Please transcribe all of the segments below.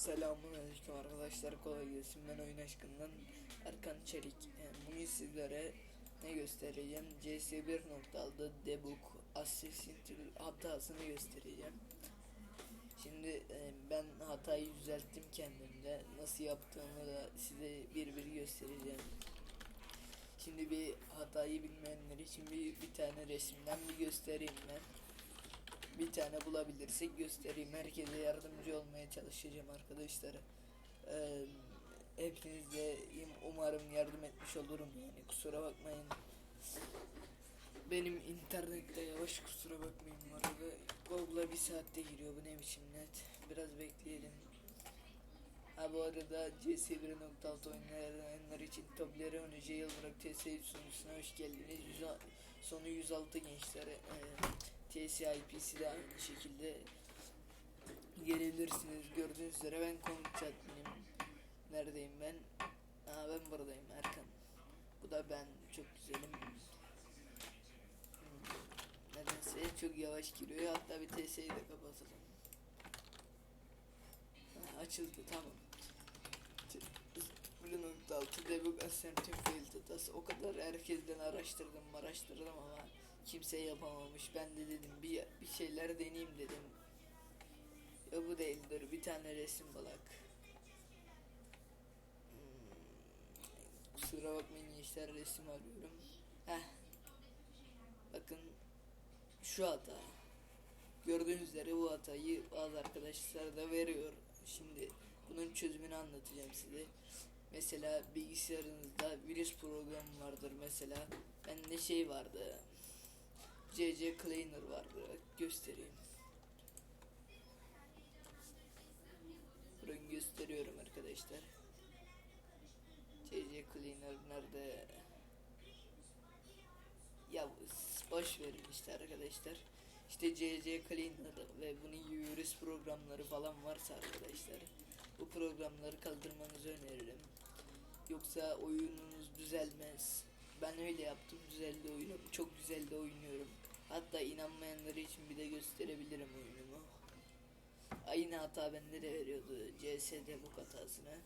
Selamünaleyküm arkadaşlar kolay gelsin. Ben oyun aşkından Erkan Çelik. Bugün sizlere ne göstereceğim? CS 1.6 debug Creed hatasını göstereceğim. Şimdi e, ben hatayı düzelttim kendimde. Nasıl yaptığımı da size bir bir göstereceğim. Şimdi bir hatayı bilmeyenler için bir, bir tane resimden bir göstereyim ben bir tane bulabilirsek göstereyim. Herkese yardımcı olmaya çalışacağım arkadaşlar. Ee, hepinize umarım yardım etmiş olurum yani kusura bakmayın. Benim internette yavaş kusura bakmayın bu arada. Google'a bir saatte giriyor bu ne biçim net. Biraz bekleyelim. Ha bu arada CS 1.6 oynayanlar için Toblerone Jailbreak TS sunucusuna hoş geldiniz. Yüz, sonu 106 gençlere. Ee, TS IP'si de aynı şekilde gelebilirsiniz. Gördüğünüz üzere ben konuk adminim. Neredeyim ben? Aa ben buradayım Erkan. Bu da ben çok güzelim. Nedense çok yavaş giriyor. Hatta bir TS'yi de kapatalım. Ha, açıldı tamam. Blue nokta altı debug assertive failed hatası. O kadar herkesten araştırdım araştırdım ama kimse yapamamış. Ben de dedim bir, bir şeyler deneyeyim dedim. Ya bu değildir. Bir tane resim balak. Hmm, kusura bakmayın gençler resim arıyorum. Heh. Bakın şu hata. Gördüğünüz üzere bu hatayı bazı arkadaşlar da veriyor. Şimdi bunun çözümünü anlatacağım size. Mesela bilgisayarınızda virüs programı vardır mesela. Bende şey vardı. CC Cleaner vardı. Göstereyim. Burayı gösteriyorum arkadaşlar. CC Cleaner nerede? Ya boş verin arkadaşlar. İşte CC Cleaner ve bunun virüs programları falan varsa arkadaşlar bu programları kaldırmanızı öneririm. Yoksa oyununuz düzelmez. Ben öyle yaptım düzeldi oyunum. Çok güzel de oynuyorum. Hatta inanmayanlar için bir de gösterebilirim oyunumu. Aynı hata bende de veriyordu CS'de bu hatasını.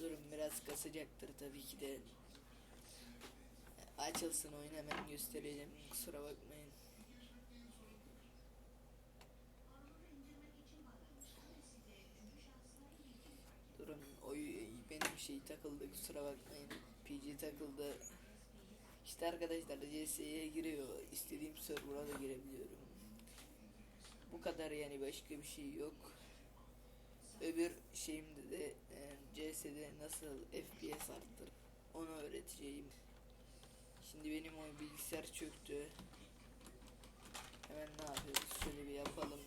Durum biraz kasacaktır tabii ki de. Açılsın oyun hemen göstereceğim. Kusura bakmayın. Durun oy benim şey takıldı kusura bakmayın. PG. İşte arkadaşlar CS'ye giriyor. İstediğim server'a da girebiliyorum. Bu kadar yani başka bir şey yok. Öbür şeyimde de e, CS'de nasıl FPS arttır onu öğreteceğim. Şimdi benim o bilgisayar çöktü. Hemen ne yapıyoruz? Şöyle bir yapalım.